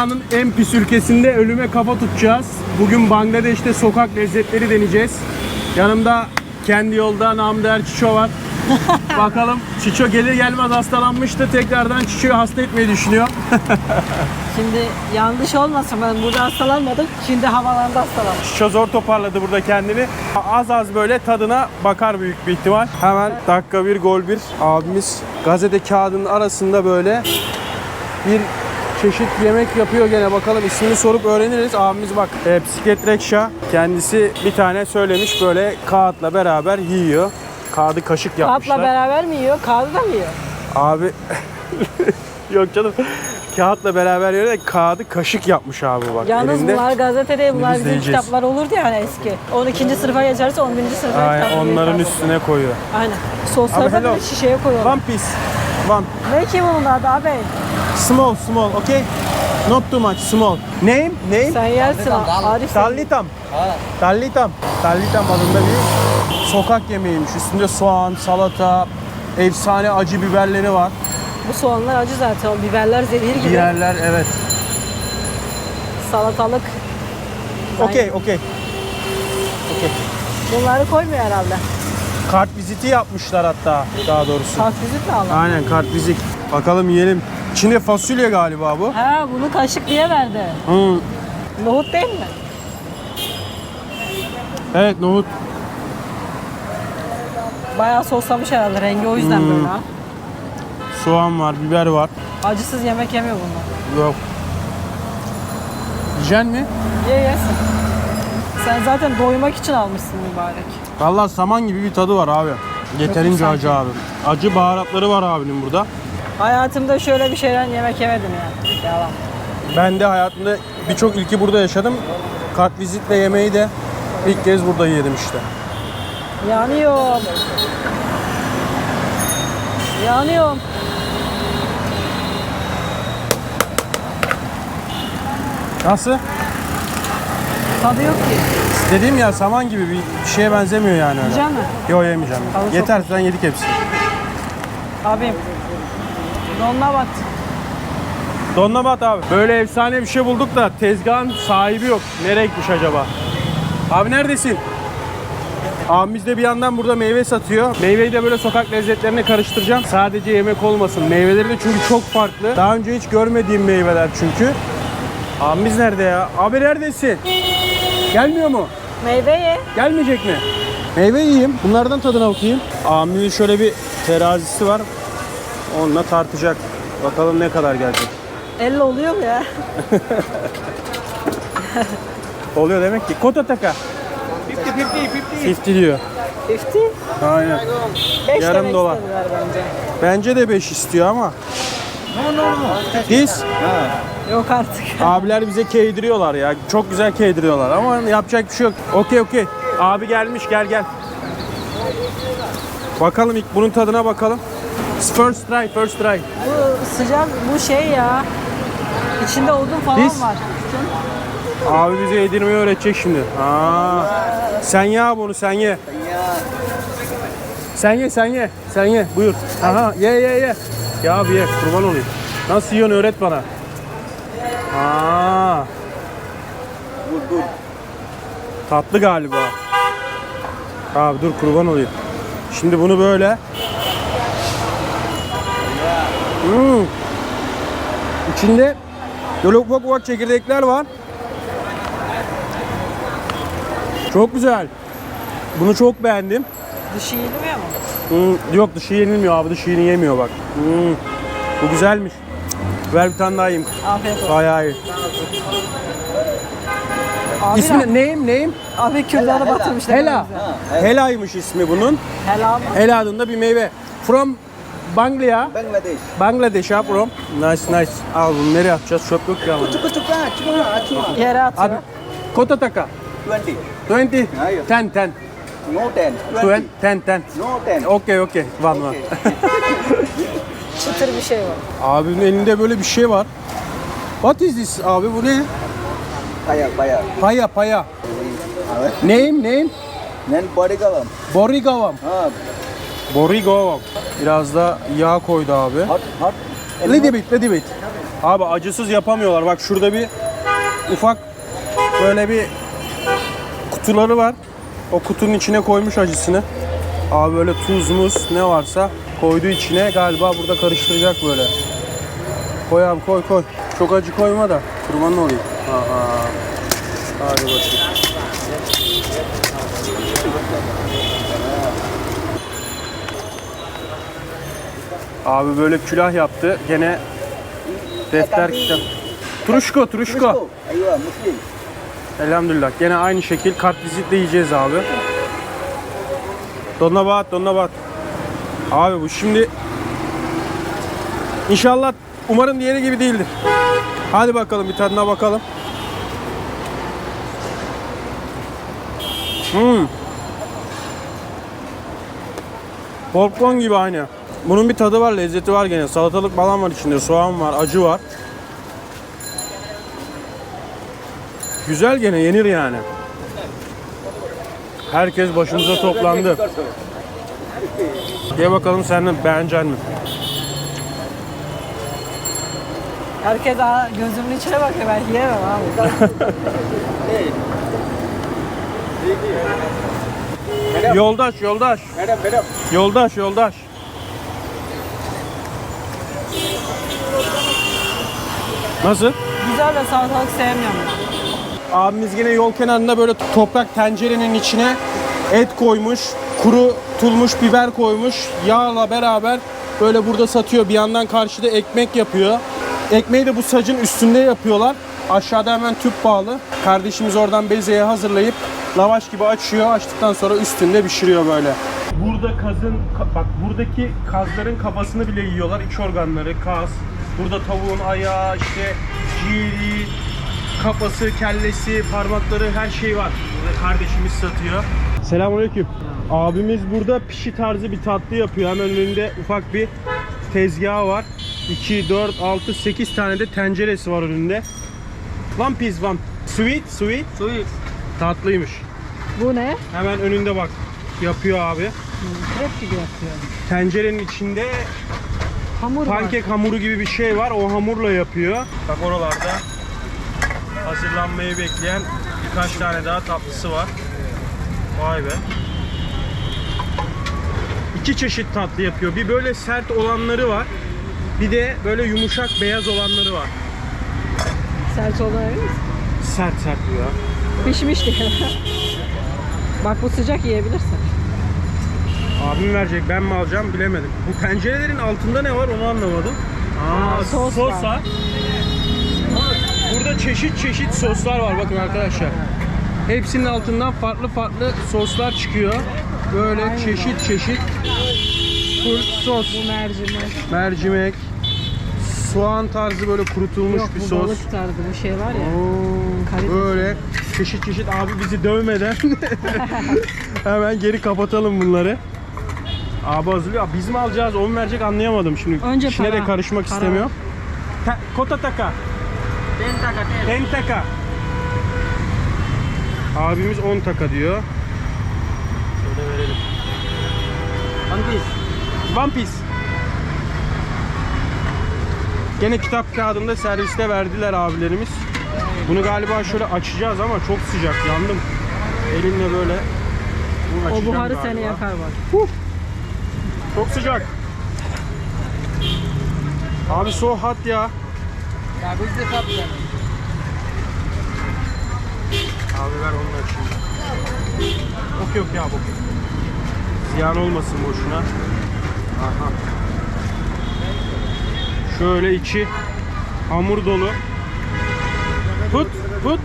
Dünyanın en pis ülkesinde ölüme kafa tutacağız. Bugün Bangladeş'te sokak lezzetleri deneyeceğiz. Yanımda kendi yolda Namder Çiço var. Bakalım Çiço gelir gelmez hastalanmıştı. Tekrardan Çiço'yu hasta etmeyi düşünüyor. Şimdi yanlış olmasın ben burada hastalanmadım. Şimdi havalanda hastalandım. Çiço zor toparladı burada kendini. Az az böyle tadına bakar büyük bir ihtimal. Hemen dakika bir gol bir. Abimiz gazete kağıdının arasında böyle bir çeşit yemek yapıyor gene. Bakalım ismini sorup öğreniriz. Abimiz bak e, bisiklet rekşa. Kendisi bir tane söylemiş böyle kağıtla beraber yiyor. Kağıdı kaşık yapmışlar. Kağıtla beraber mi yiyor? Kağıdı da mı yiyor? Abi yok canım. Kağıtla beraber yiyor da kağıdı kaşık yapmış abi bak Yalnız elinde. bunlar gazete değil, bunlar bizim yiyeceğiz. kitaplar olurdu yani eski. 12. sınıfa geçerse 11. sınıfa Aynen, onların oluyor. üstüne koyuyor. Aynen. Sosları da şişeye koyuyorlar. One piece. One. Ne ki bunun adı abi? Small, small, okay? Not too much, small. Name? Name? Sen yersin Arif. sen- Tallitam. Tallitam. Tallitam adında bir sokak yemeğiymiş. Üstünde soğan, salata, efsane acı biberleri var. Bu soğanlar acı zaten. O biberler zehir gibi. Diğerler evet. Salatalık. Okey, okey. Okey. Bunları koymuyor herhalde. Kart viziti yapmışlar hatta daha doğrusu. Kartvizit mi Allah? Aynen kart vizit. Bakalım yiyelim. İçinde fasulye galiba bu. Ha bunu kaşık diye verdi. Hmm. Nohut değil mi? Evet nohut. Bayağı soslamış herhalde rengi o yüzden Hmm. böyle ha. Soğan var, biber var. Acısız yemek yemiyor bunlar. Yok. Yiyeceksin mi? Ye yesin. Sen zaten doymak için almışsın mübarek. Vallahi saman gibi bir tadı var abi. Yeterince acı abi. Acı baharatları var abinin burada. Hayatımda şöyle bir şeyden yemek yemedim yani. Yalan. Ben de hayatımda birçok ilki burada yaşadım. Kart vizitle yemeği de ilk kez burada yedim işte. Yanıyorum. Yanıyorum. Nasıl? Tadı yok ki. Dediğim ya saman gibi bir şeye benzemiyor yani öyle. Yiyecek misin? Yok yemeyeceğim. Tadı çok Yeter sen yedik hepsini. Abim. Donuna bat. Donlamat abi. Böyle efsane bir şey bulduk da tezgahın sahibi yok. Nereye gitmiş acaba? Abi neredesin? Abimiz de bir yandan burada meyve satıyor. Meyveyi de böyle sokak lezzetlerine karıştıracağım. Sadece yemek olmasın. Meyveleri de çünkü çok farklı. Daha önce hiç görmediğim meyveler çünkü. Abimiz nerede ya? Abi neredesin? Gelmiyor mu? Meyve ye. Gelmeyecek mi? Meyve yiyeyim. Bunlardan tadına bakayım. Abimin şöyle bir terazisi var. Onunla tartacak. Bakalım ne kadar gelecek. Elle oluyor mu ya? Oluyor demek ki. Kota taka. 50 50 diyor. 50. Aynen. 5 Yarım demek dolar. istediler bence. Bence de 5 istiyor ama. Biz Yok artık. abiler bize keydiriyorlar ya. Çok güzel keydiriyorlar ama yapacak bir şey yok. Okey okey. Abi gelmiş gel gel. Bakalım ilk bunun tadına bakalım. First try, first try. Bu sıcak, bu şey ya. İçinde odun falan Biz- var. Abi bize yedirmeyi öğretecek şimdi. Aa. Sen ye abi onu sen ye. Sen ye sen ye. Sen ye. Buyur. Aha ye ye ye. Ya abi ye kurban olayım. Nasıl yiyorsun öğret bana. Aa. Tatlı galiba. Abi dur kurban olayım. Şimdi bunu böyle. Hmm. İçinde böyle ufak ufak çekirdekler var. Çok güzel. Bunu çok beğendim. Dışı yenmiyor mu? Hmm, yok dışı yenilmiyor abi dışı yemiyor bak. Hmm, bu güzelmiş. Ver bir tane daha yiyeyim. Afiyet olsun. Bayağı iyi. Abi, İsmi ne? Name? Name? abi kürdanı batırmışlar. Hela. Hela'ymış ismi bunun. Hela mı? Hela adında bir meyve. From Bangladesh. Bangladesh. Bangladesh ha from. Nice nice. Al bunu nereye atacağız? Çöp yok ya. Cukup cukup cuma cuma Yere atıyor. Abi Kotataka. 20. 20. Hayır. 10 10. No 10. 20 20. 10 10. No 10. Okey okey. One one. Çıtır bir şey var. Abinin elinde böyle bir şey var. What is this abi bu ne? Paya paya. Paya paya. Name name? Then bodigalam. Borigavam. Ha, Borigavam. Biraz da yağ koydu abi. hot hot. Little bit, little bit. Abi acısız yapamıyorlar. Bak şurada bir ufak böyle bir kutuları var. O kutunun içine koymuş acısını. Abi böyle tuz muz ne varsa koydu içine. Galiba burada karıştıracak böyle. Koy abi koy koy. Çok acı koyma da kurbanın olayım. Aha. Hadi bakayım. Abi böyle külah yaptı. Gene defter kitap. Turuşko, turuşko. Muslim. Elhamdülillah. Gene aynı şekil kart vizitle yiyeceğiz abi. Donnabat, donnabat. Abi bu şimdi İnşallah umarım diğeri gibi değildir. Hadi bakalım bir tadına bakalım. Hmm. Popcorn gibi aynı. Bunun bir tadı var, lezzeti var gene. Salatalık falan var içinde, soğan var, acı var. Güzel gene yenir yani. Herkes başımıza toplandı. Gel bakalım sen de beğenecek mi? Herkes aa, gözümün içine bakıyor ben yiyemem abi. Yoldaş, yoldaş. Yoldaş, yoldaş. Nasıl? Güzel de salatalık sevmiyorum ben. Abimiz yine yol kenarında böyle toprak tencerenin içine et koymuş, kuru tulmuş biber koymuş, yağla beraber böyle burada satıyor. Bir yandan karşıda ekmek yapıyor. Ekmeği de bu sacın üstünde yapıyorlar. Aşağıda hemen tüp bağlı. Kardeşimiz oradan bezeyi hazırlayıp lavaş gibi açıyor. Açtıktan sonra üstünde pişiriyor böyle. Burada kazın, bak buradaki kazların kafasını bile yiyorlar. İç organları, kaz. Burada tavuğun ayağı, işte ciğeri, kafası, kellesi, parmakları her şey var. Burada kardeşimiz satıyor. Selamünaleyküm. Abimiz burada pişi tarzı bir tatlı yapıyor. Hemen önünde ufak bir tezgahı var. 2, 4, 6, 8 tane de tenceresi var önünde. One piece one. Sweet, sweet. Suyuk. Tatlıymış. Bu ne? Hemen önünde bak. Yapıyor abi. Krep gibi yapıyor. Tencerenin içinde Hamur var. pankek hamuru gibi bir şey var. O hamurla yapıyor. Bak oralarda hazırlanmayı bekleyen birkaç tane daha tatlısı var. Vay be. İki çeşit tatlı yapıyor. Bir böyle sert olanları var. Bir de böyle yumuşak beyaz olanları var. Sert olan emin misin? Sert sert ya. Pişmiş diye. Bak bu sıcak yiyebilirsin. Abim verecek ben mi alacağım bilemedim. Bu pencerelerin altında ne var onu anlamadım. Aa, sos sos var. Burada çeşit çeşit soslar var bakın arkadaşlar. Hepsinin altından farklı farklı soslar çıkıyor. Böyle Aynen. çeşit çeşit full sos. Bu mercimek. Mercimek, soğan tarzı böyle kurutulmuş Yok bir bu sos. balık tarzı bu şey var ya. Oo, Karides. böyle çeşit çeşit abi bizi dövmeden hemen geri kapatalım bunları. Abi hazırlıyor. Biz mi alacağız, o mu verecek anlayamadım şimdi. Önce İşine para. de karışmak Para. istemiyor. Ta- kota taka. Ten taka. Abimiz 10 taka diyor. Şöyle verelim. One piece. One Piece. Gene kitap kağıdında serviste verdiler abilerimiz. Bunu galiba şöyle açacağız ama çok sıcak yandım. Elimle böyle bunu O açacağım buharı galiba. seni yakar bak. Çok sıcak. Abi so hot ya. Ya biz de tatlı. Abi ver onu açayım. Yok yok ya bok. Ziyan olmasın boşuna. Aha. Şöyle içi hamur dolu. Put put.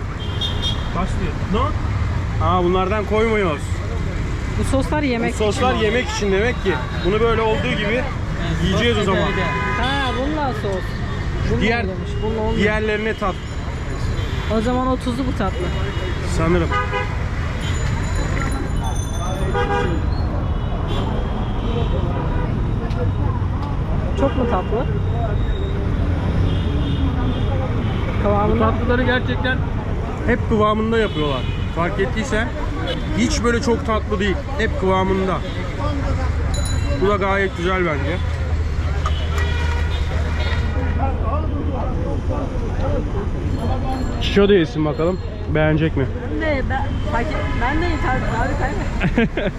Başlıyor. No. Aa bunlardan koymuyoruz. Bu soslar Bu yemek soslar için. yemek için demek ki. Bunu böyle olduğu gibi yiyeceğiz o zaman. Ha bununla sos. Bununla Diğer oluyormuş, bununla diğerlerine tat O zaman o tuzlu bu tatlı. sanırım. Çok mu tatlı? Bu Kıvamında tatlıları gerçekten hep kıvamında yapıyorlar. Fark ettiysen hiç böyle çok tatlı değil. Hep kıvamında. Bu da gayet güzel bence. Şişo da yesin bakalım. Beğenecek mi? De ben, fark et, ben de abi, abi kanka.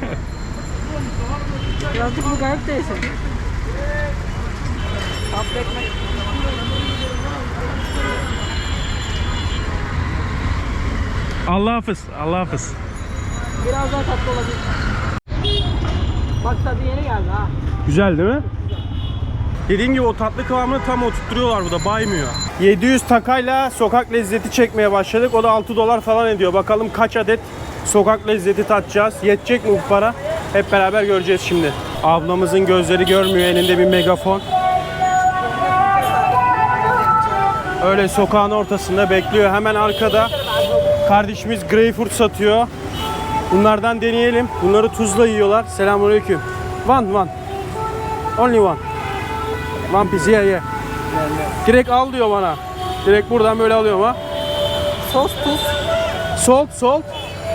Birazcık bu garip değilsin. Tatlı ekmek. Allah hafız. Allah hafız. Biraz daha tatlı olabilir. Bak tadı yeni geldi ha. Güzel değil mi? Dediğim gibi o tatlı kıvamını tam oturtturuyorlar burada baymıyor. 700 takayla sokak lezzeti çekmeye başladık. O da 6 dolar falan ediyor. Bakalım kaç adet sokak lezzeti tatacağız. Yetecek mi bu para? Hep beraber göreceğiz şimdi. Ablamızın gözleri görmüyor. Elinde bir megafon. Öyle sokağın ortasında bekliyor. Hemen arkada kardeşimiz greyfurt satıyor. Bunlardan deneyelim. Bunları tuzla yiyorlar. Selamünaleyküm. One, one. Only one. One piece, yeah, yeah. Direkt al diyor bana. Direkt buradan böyle alıyorum ha. Sos tuz. Salt, salt.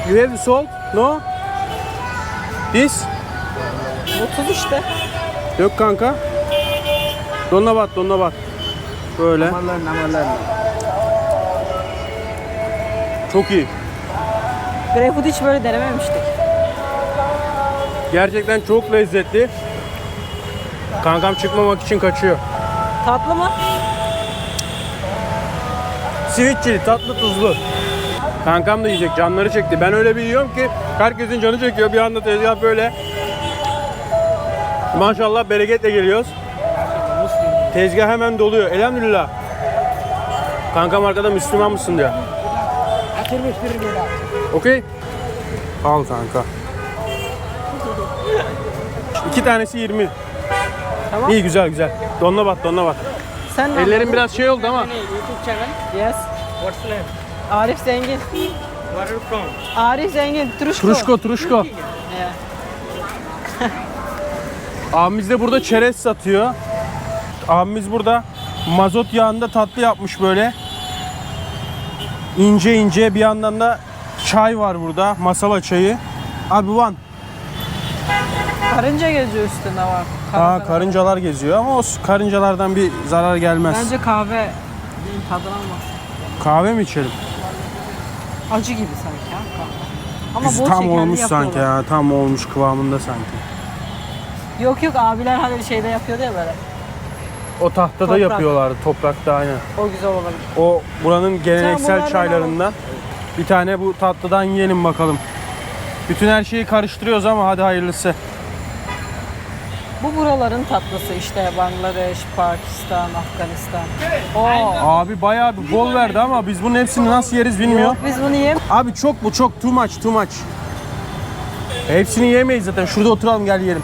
You have salt? No? This? Bu tuz işte. Yok kanka. Donuna bat, donuna bat. Böyle. Çok iyi. Greyfurt hiç böyle denememiştik. Gerçekten çok lezzetli. Kankam çıkmamak için kaçıyor. Tatlı mı? Sweet chili, tatlı tuzlu. Kankam da yiyecek, canları çekti. Ben öyle bir yiyorum ki herkesin canı çekiyor. Bir anda tezgah böyle. Maşallah bereketle geliyoruz. Tezgah hemen doluyor. Elhamdülillah. Kankam arkada Müslüman mısın diyor. Okey. Al kanka. İki tanesi 20. Tamam. İyi güzel güzel. Donla bat donla bat. Sen ne Ellerim biraz şey oldu ama. YouTube channel. Yes. What's name? Arif Zengin. Where are you from? Arif Zengin. Turuşko. Turuşko turuşko. Yeah. Abimiz de burada çerez satıyor. Abimiz burada mazot yağında tatlı yapmış böyle. İnce ince bir yandan da çay var burada. Masala çayı. Abi one. Karınca geziyor üstünde var. Aa, karıncalar geziyor ama o karıncalardan bir zarar gelmez. Bence kahve tadını almaz. Kahve mi içelim? Acı gibi sanki ha kahve. Ama Biz bol tam şekerli olmuş sanki ya. Tam olmuş kıvamında sanki. Yok yok abiler hani şeyde yapıyordu ya böyle. O tahtada Toprak. yapıyorlardı. Toprakta aynen. O güzel olabilir. O buranın geleneksel bunlardan çaylarından. Bir tane bu tatlıdan yiyelim bakalım. Bütün her şeyi karıştırıyoruz ama hadi hayırlısı. Bu buraların tatlısı işte Bangladeş, Pakistan, Afganistan. Oo. Abi bayağı bir bol verdi ama biz bunun hepsini nasıl yeriz bilmiyorum. Yok biz bunu yem. Abi çok bu çok too much too much. Hepsini yemeyiz zaten. Şurada oturalım gel yiyelim.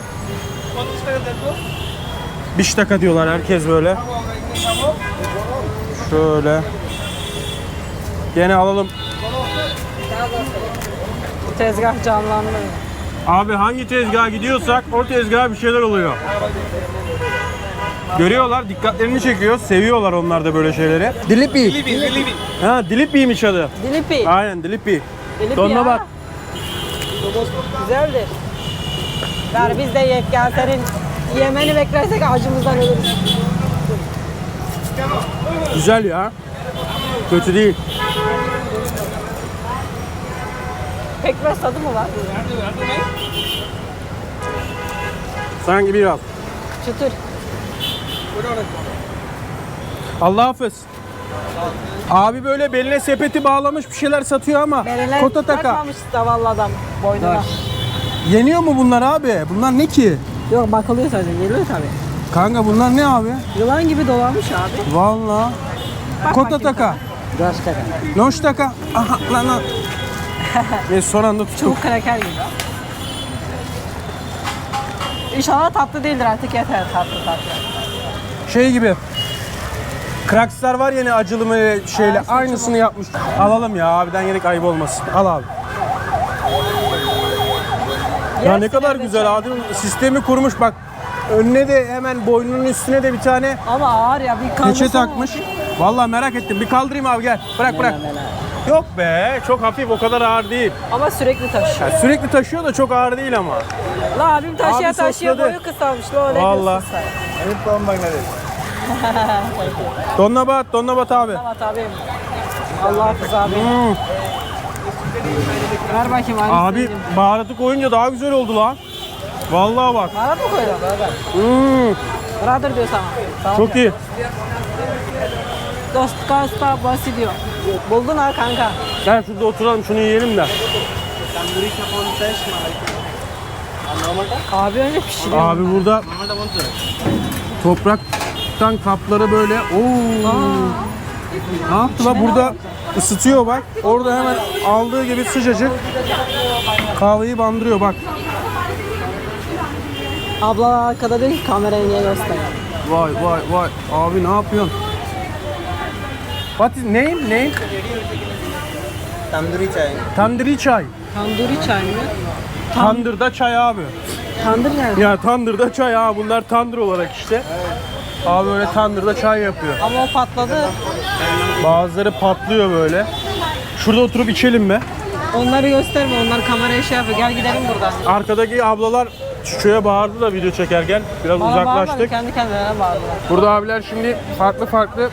Bir dakika diyorlar herkes böyle. Şöyle. Gene alalım. Bu tezgah canlandı. Abi hangi tezgaha gidiyorsak o tezgaha bir şeyler oluyor. Görüyorlar, dikkatlerini çekiyor. Seviyorlar onlar da böyle şeyleri. Dilipi. Ha, Dilipi'ymiş adı. Dilipi. Aynen Dilipi. Dilipi Donuna ya. bak. Güzeldir. Ver biz de yek gel senin yemeni beklersek acımızdan ölürüz. Güzel ya. Kötü değil. Pekmez tadı mı var? Sanki biraz. Çıtır. Allah hafız. Abi böyle beline sepeti bağlamış bir şeyler satıyor ama Bereler kota taka. takmamış zavallı adam boynuna. Yeniyor mu bunlar abi? Bunlar ne ki? Yok bakılıyor sadece geliyor tabii. Kanka bunlar ne abi? Yılan gibi dolanmış abi. Vallahi. Bak Kota bakayım taka. Noş taka. Aha lan lan. Ve son anda tuttum. Çubuk kraker gibi. İnşallah tatlı değildir artık yeter tatlı tatlı. Şey gibi. Krakslar var ya ne acılı mı şeyle Aa, aynısını yapmış. Alalım ya abiden gerek ayıp olmasın. Al abi. Ya ne kadar evde güzel çay. abi. Sistemi kurmuş bak. Önüne de hemen boynunun üstüne de bir tane Ama ağır ya bir kaldırsana. keçe takmış. Vallahi merak ettim. Bir kaldırayım abi gel. Bırak bırak. Yok be. Çok hafif o kadar ağır değil. Ama sürekli taşıyor. Ya sürekli taşıyor da çok ağır değil ama. La abim taşıya Abi taşıya sosladı. boyu kısalmış la öyle Vallahi. diyorsun sen. I'm from Bangladesh. Donnabat, Donnabat abi. Evet abim. Allah hafız abi. Hmm. Ver bakayım abi. Abi baharatı koyunca daha güzel oldu lan. Vallahi bak. Baharat mı koydun? Hmm, Brother diyor sana. Tamam. çok iyi. Dost kasta basi diyor. Buldun ha kanka. Gel şurada oturalım şunu yiyelim de. Abi önce pişiriyor. Abi burada topraktan kapları böyle Oo. Ne yaptı bak burada ısıtıyor bak. Orada hemen aldığı gibi sıcacık kahveyi bandırıyor bak. Abla arkada ki kamerayı niye gösteriyor? Vay vay vay. Abi ne yapıyorsun? What is name? Name? Tandoori chai. Tandırı çay. Tanduri çay mı? Tandırda çay abi. Tandır nerede? Ya tandırda çay ha bunlar tandır olarak işte. Abi böyle tandırda çay yapıyor. Ama o patladı. Bazıları patlıyor böyle. Şurada oturup içelim be. Onları gösterme. Onlar kameraya şey yapıyor. Gel gidelim buradan. Arkadaki ablalar şuraya bağırdı da video çekerken. Biraz Bana bağırmadı. uzaklaştık. Kendi kendilerine bağırdılar. Burada abiler şimdi farklı farklı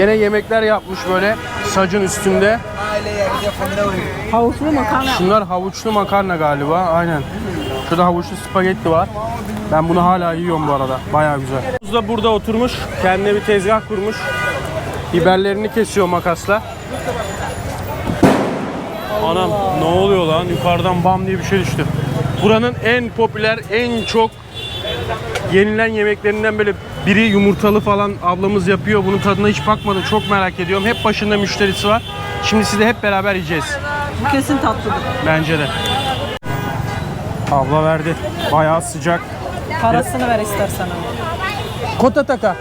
gene yemekler yapmış böyle sacın üstünde. Havuçlu makarna. Şunlar havuçlu makarna galiba. Aynen. Şurada havuçlu spagetti var. Ben bunu hala yiyorum bu arada. Bayağı güzel. Kuz da burada oturmuş. Kendine bir tezgah kurmuş. Biberlerini kesiyor makasla. Anam ne oluyor lan? Yukarıdan bam diye bir şey düştü. Buranın en popüler, en çok yenilen yemeklerinden böyle biri yumurtalı falan ablamız yapıyor. Bunun tadına hiç bakmadım. Çok merak ediyorum. Hep başında müşterisi var. Şimdi siz de hep beraber yiyeceğiz. Bu kesin tatlıdır. Bence de. Abla verdi. Bayağı sıcak. Parasını ver istersen ama. Kota taka.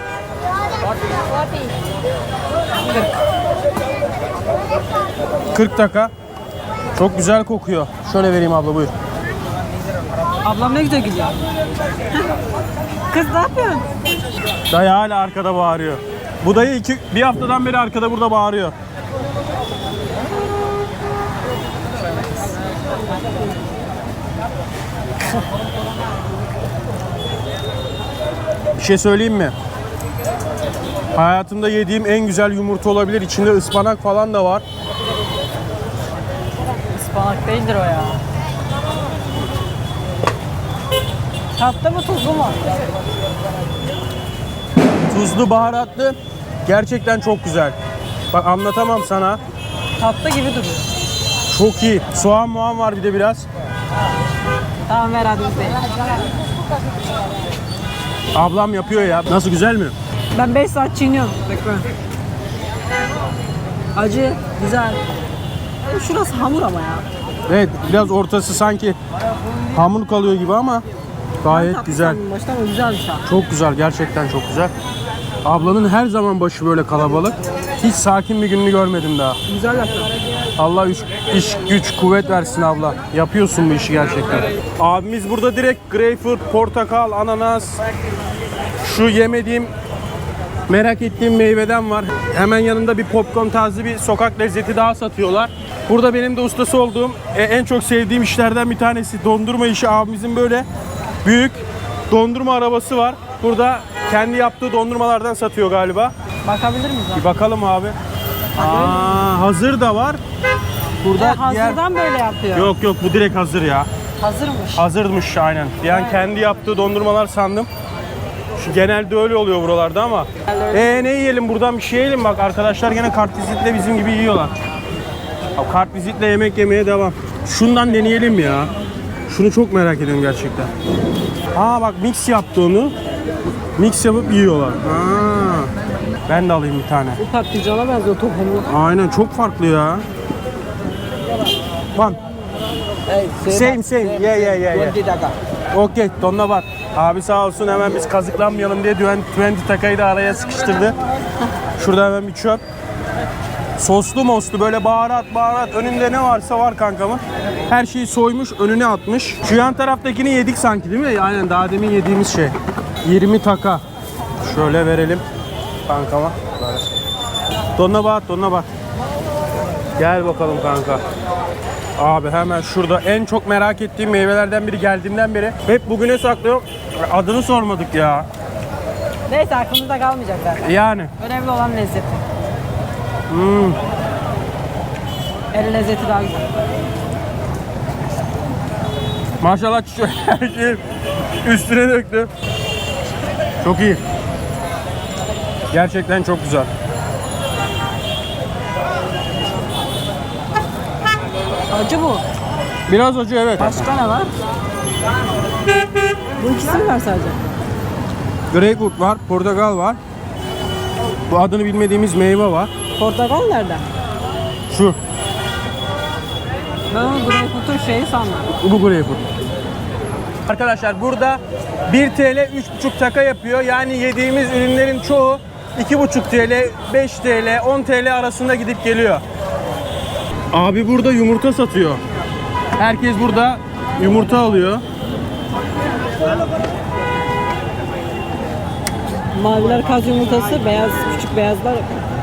40 taka. Çok güzel kokuyor. Şöyle vereyim abla buyur. Ablam ne güzel gidiyor. Kız ne yapıyorsun? Dayı hala arkada bağırıyor. Bu dayı iki, bir haftadan beri arkada burada bağırıyor. Bir şey söyleyeyim mi? Hayatımda yediğim en güzel yumurta olabilir. İçinde ıspanak falan da var. Ispanak değildir o ya. Tatlı mı tuzlu mu? Tuzlu, baharatlı. Gerçekten çok güzel. Bak anlatamam sana. Tatlı gibi duruyor. Çok iyi. Soğan muğan var bir de biraz. Tamam ver hadi bize. Ablam yapıyor ya. Nasıl güzel mi? Ben 5 saat çiğniyorum. Bekle. Acı, güzel. Şurası hamur ama ya. Evet biraz ortası sanki hamur kalıyor gibi ama gayet güzel. sandım Başta ama güzelmiş ha. Çok güzel gerçekten çok güzel. Ablanın her zaman başı böyle kalabalık. Hiç sakin bir gününü görmedim daha. Güzel. Allah iş, iş güç kuvvet versin abla. Yapıyorsun bu işi gerçekten. Abimiz burada direkt greyfurt, portakal, ananas, şu yemediğim merak ettiğim meyveden var. Hemen yanında bir popcorn tarzı bir sokak lezzeti daha satıyorlar. Burada benim de ustası olduğum e, en çok sevdiğim işlerden bir tanesi dondurma işi. Abimizin böyle büyük dondurma arabası var. Burada kendi yaptığı dondurmalardan satıyor galiba. Bakabilir miyiz? Bir bakalım abi. Aa, hazır da var. Burada E, diğer... hazırdan böyle yapıyor. Yok yok bu direkt hazır ya. Hazırmış. Hazırmış aynen. An kendi yaptığı dondurmalar sandım. Şu genelde öyle oluyor buralarda ama. Ee ne yiyelim buradan bir şey yiyelim bak arkadaşlar gene kartvizitle bizim gibi yiyorlar. Abi kartvizitle yemek yemeye devam. Şundan deneyelim ya. Şunu çok merak ediyorum gerçekten. Aa bak mix yaptı onu. Mix yapıp yiyorlar. Aa, ben de alayım bir tane. Bu patlıcana benziyor tohumlu. Aynen çok farklı ya. Bak. Same same. Yeah yeah yeah. yeah. Okey tonla bak. Abi sağ olsun hemen biz kazıklanmayalım diye 20 takayı da araya sıkıştırdı. Şurada hemen bir çöp. Soslu moslu böyle baharat baharat önünde ne varsa var kankamın. Her şeyi soymuş önüne atmış. Şu yan taraftakini yedik sanki değil mi? Aynen daha demin yediğimiz şey. 20 taka. Şöyle verelim kankama. Donuna bak donuna bak. Gel bakalım kanka. Abi hemen şurada en çok merak ettiğim meyvelerden biri geldiğinden beri hep bugüne saklıyorum. Adını sormadık ya. Neyse aklımızda kalmayacak zaten. Yani. Önemli olan lezzet. Hmm. El lezzeti daha güzel. Maşallah çiçeği her şeyi üstüne döktü. Çok iyi. Gerçekten çok güzel. Acı bu. Biraz acı evet. Başka ne var? Bu ikisi mi var sadece? Greyfurt var, portakal var. Bu adını bilmediğimiz meyve var. Portakal nerede? Şu. Ben onu greyfurtun şeyi sandım. Bu greyfurt. Arkadaşlar burada 1 TL 3,5 taka yapıyor. Yani yediğimiz ürünlerin çoğu 2,5 TL, 5 TL, 10 TL arasında gidip geliyor. Abi burada yumurta satıyor. Herkes burada yumurta alıyor. Maviler kaz yumurtası, beyaz küçük beyazlar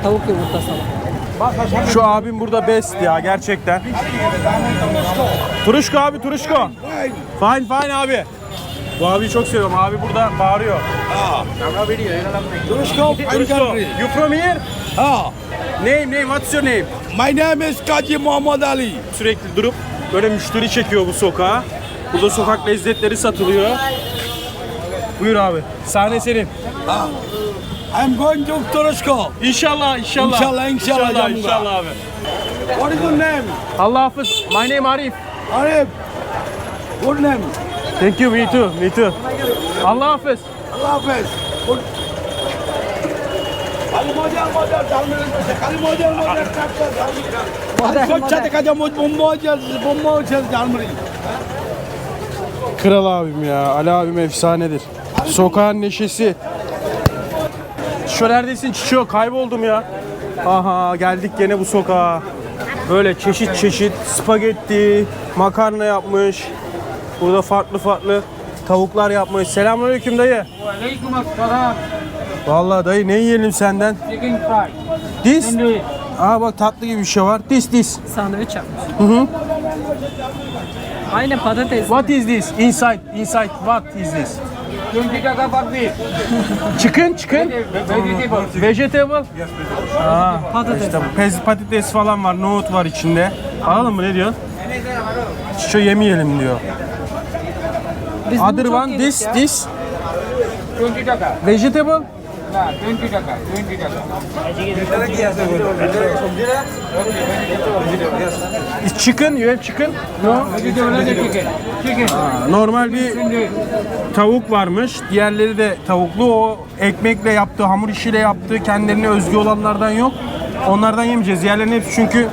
tavuk yumurtası. Şu abim burada best ya gerçekten. Turuşko abi Turuşko. Fine fine abi. Bu abiyi çok seviyorum. Abi burada bağırıyor. Turuşko, country. you from here? Ah, Name name what's your name? my name is Kaji Muhammad Ali. Sürekli durup böyle müşteri çekiyor bu sokağa. Burada sokak lezzetleri satılıyor. Buyur abi. Sahne senin. Ah, I'm going to Tursko. İnşallah inşallah. İnşallah, inşallah, İnşallah, inşallah abi. What is your name? Allah hafız. My name Arif. Arif. Good name. Thank you me too. Me too. Allah hafız. Allah Hafiz. Good. Kral abim ya. Ali abim efsanedir. Sokağın neşesi. Şu neredesin Çiço? Kayboldum ya. Aha geldik gene bu sokağa. Böyle çeşit çeşit spagetti, makarna yapmış. Burada farklı farklı tavuklar yapmış. Selamünaleyküm dayı. Alaikum assalam. Vallahi dayı ne yiyelim senden? Chicken fry. Sandwich. Aa bak tatlı gibi bir şey var. This this. Sandviç yapmış. Hı hı. Aynen patates. What is this? Inside. Inside. What is this? 20 taka per piece. Chicken, chicken. Vegetable. Vegetable. Aa, Patates. işte bu pez patates falan var, nohut var içinde. Alalım mı ne diyorsun? Şu yemeyelim diyor. Biz bunu Other çok one, yedik this, ya. this. 20 taka. Vegetable. 20 taka. 20 taka. It's chicken, you have chicken? No. Vegetable chicken. Chicken. Normal bir tavuk varmış. Diğerleri de tavuklu. O ekmekle yaptığı, hamur işiyle yaptığı kendilerine özgü olanlardan yok. Onlardan yemeyeceğiz. Diğerlerinin hepsi çünkü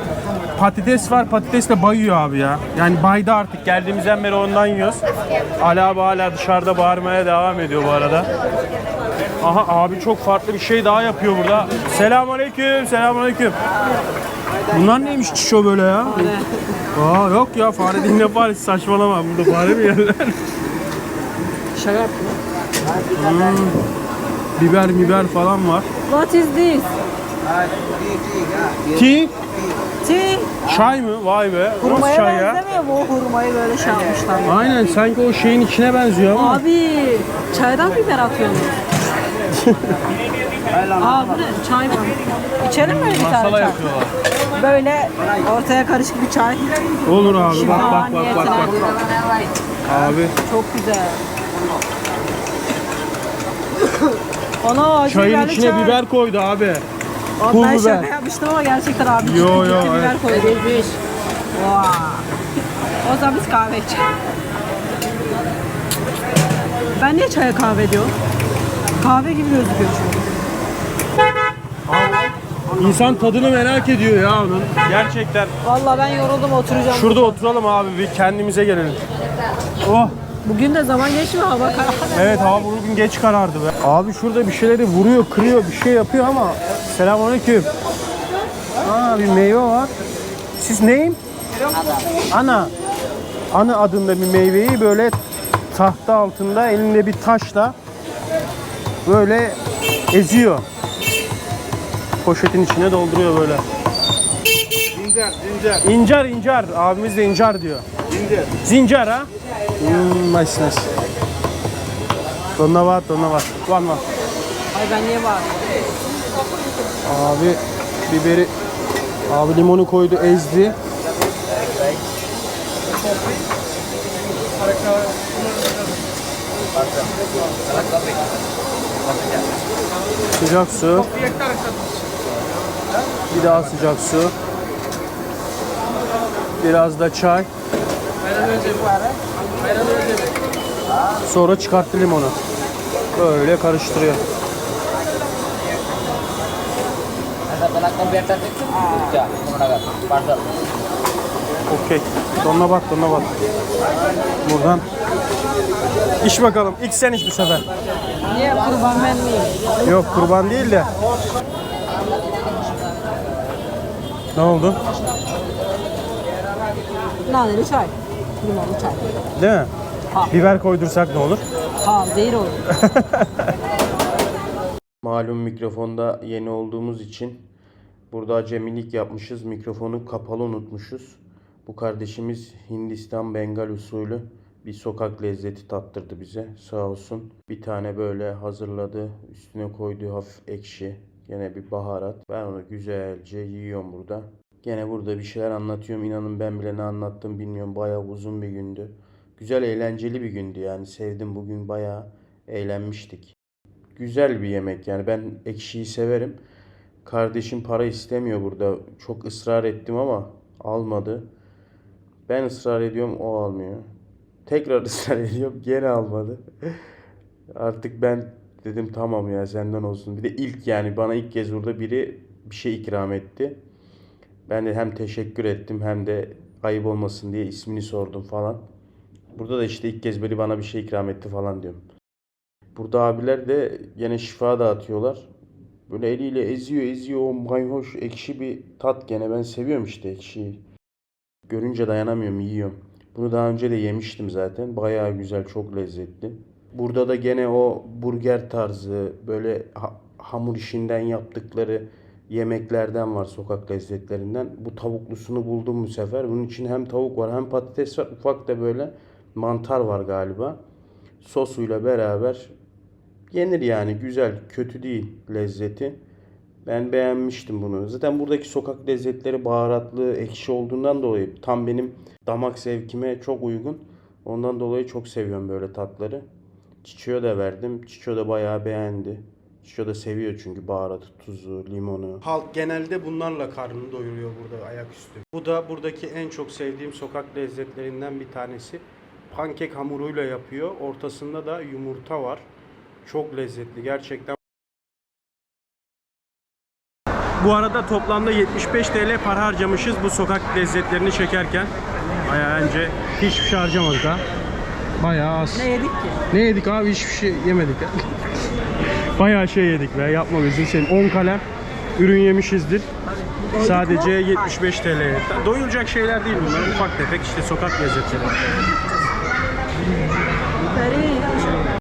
patates var. Patates de bayıyor abi ya. Yani baydı artık. Geldiğimizden beri ondan yiyoruz. Ali abi hala dışarıda bağırmaya devam ediyor bu arada. Aha abi çok farklı bir şey daha yapıyor burada. Selamünaleyküm, selamünaleyküm. Bunlar neymiş çişo böyle ya? Aa yok ya fare değil ne faresi saçmalama. Burada fare mi yerler? Şaka yaptım. Biber biber falan var. What is this? Tea, Tea. çay mı? Vay be. Nasıl Hurmaya çay ya? benzemiyor mu? O hurmayı böyle şey yapmışlar. Aynen sanki o şeyin içine benziyor ama. Abi çaydan biber atıyorsunuz. Aa bu ne? Çay mı? İçelim mi bir tane Masala çay? yapıyorlar. Böyle ortaya karışık bir çay. Olur abi bak bak bak bak. bak. Abi Çok güzel. Ana acı çayın biberli içine çay. biber koydu abi. Abi pul ben biber. şaka yapmıştım ama gerçekten abi ciddi Yo, yo, biber evet. koydu. Vay. O zaman biz kahve içelim. Ben niye çaya kahve diyorum? Kahve gibi gözüküyor çünkü. İnsan tadını merak ediyor ya onun. Gerçekten. Vallahi ben yoruldum oturacağım. Şurada oturalım abi bir kendimize gelelim. Oh. Bugün de zaman geçmiyor hava karar. Evet hava bugün geç karardı be. Abi şurada bir şeyleri vuruyor, kırıyor, bir şey yapıyor ama Selamünaleyküm. Aa bir meyve var. Siz neyim? Ana. Ana adında bir meyveyi böyle tahta altında elinde bir taşla böyle eziyor. Poşetin içine dolduruyor böyle. Ginger, ginger, İncar incar. Abimiz de incar diyor. ginger. Zincar ha? Hmm, nice nice. Donnavat, donnavat. One one. Ay ben niye bağırıyorum? Abi biberi abi limonu koydu ezdi. Sıcak su. Bir daha sıcak su. Biraz da çay. Sonra çıkarttı limonu. Böyle karıştırıyor. Okey. Donuna bak, donuna bak. Buradan. İç bakalım. İlk sen iç bu sefer. Niye kurban ben miyim? Yok kurban değil de. Ne oldu? Naneli çay. Limonlu çay. Değil mi? Ha. Biber koydursak ne olur? Ha zehir olur. Malum mikrofonda yeni olduğumuz için burada acemilik yapmışız. Mikrofonu kapalı unutmuşuz. Bu kardeşimiz Hindistan Bengal usulü bir sokak lezzeti tattırdı bize. Sağ olsun. Bir tane böyle hazırladı. Üstüne koyduğu hafif ekşi. Gene bir baharat. Ben onu güzelce yiyorum burada. Gene burada bir şeyler anlatıyorum. İnanın ben bile ne anlattım bilmiyorum. Bayağı uzun bir gündü. Güzel eğlenceli bir gündü yani. Sevdim bugün bayağı eğlenmiştik güzel bir yemek yani ben ekşiyi severim. Kardeşim para istemiyor burada. Çok ısrar ettim ama almadı. Ben ısrar ediyorum o almıyor. Tekrar ısrar ediyorum gene almadı. Artık ben dedim tamam ya senden olsun. Bir de ilk yani bana ilk kez burada biri bir şey ikram etti. Ben de hem teşekkür ettim hem de ayıp olmasın diye ismini sordum falan. Burada da işte ilk kez biri bana bir şey ikram etti falan diyorum. Burada abiler de gene şifa dağıtıyorlar. Böyle eliyle eziyor eziyor o mayhoş ekşi bir tat gene ben seviyorum işte ekşiyi. Görünce dayanamıyorum yiyorum. Bunu daha önce de yemiştim zaten. Bayağı güzel çok lezzetli. Burada da gene o burger tarzı böyle ha- hamur işinden yaptıkları yemeklerden var sokak lezzetlerinden. Bu tavuklusunu buldum bu sefer. Bunun için hem tavuk var hem patates var. Ufak da böyle mantar var galiba sosuyla beraber yenir yani güzel kötü değil lezzeti. Ben beğenmiştim bunu. Zaten buradaki sokak lezzetleri baharatlı, ekşi olduğundan dolayı tam benim damak zevkime çok uygun. Ondan dolayı çok seviyorum böyle tatları. Çiçeğe de verdim. Çiçeğe de bayağı beğendi. Çiçeğe de seviyor çünkü baharatı, tuzu, limonu. Halk genelde bunlarla karnını doyuruyor burada ayaküstü. Bu da buradaki en çok sevdiğim sokak lezzetlerinden bir tanesi. Pankek hamuruyla yapıyor. Ortasında da yumurta var. Çok lezzetli gerçekten. Bu arada toplamda 75 TL para harcamışız bu sokak lezzetlerini çekerken. Bayağı önce hiçbir şey harcamadık ha. Bayağı az. Ne yedik ki? Ne yedik abi hiçbir şey yemedik ya. Bayağı şey yedik be yapma gözünü seveyim. 10 kalem ürün yemişizdir. Sadece 75 TL. Doyulacak şeyler değil bunlar. Ufak tefek işte sokak lezzetleri.